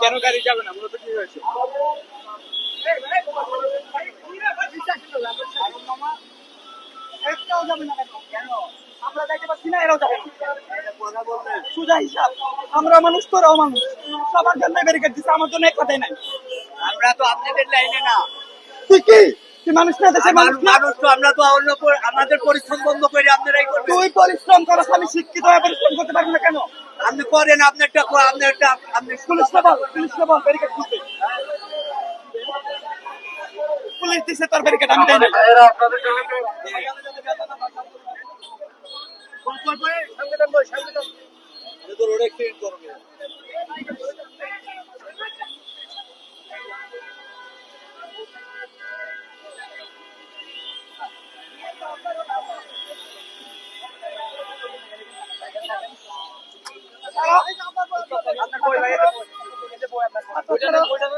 কেন গাড়ি যাবে না মূলত কি হয়েছে আমরা আমরা মানুষ তোরাও মানুষ। সবার জন্য ব্যারিকেড দিচ্ছে আমার জন্য এক কথাই নাই। আমরা তো আপনাদের লাইনে না। তুই কি? মানুষ না দেশের মানুষ না? মানুষ তো আমরা তো অন্য পর- আমাদের পরিশ্রম বন্ধ করে আপনারাই করবেন। তুই পরিশ্রম আমি শিক্ষিত হয়ে পরিশ্রম করতে পারবি না কেন? আপনি করেন আপনারটা কো- আপনারটা আপনি পুলিশ বল পুলিশ বল ব্যারিকেড দিচ্ছে পুলিশ দিচ্ছে তোর ব্যারিকেড আমি দেই না ওই, ফুল কর, ফুল কর। বই চল,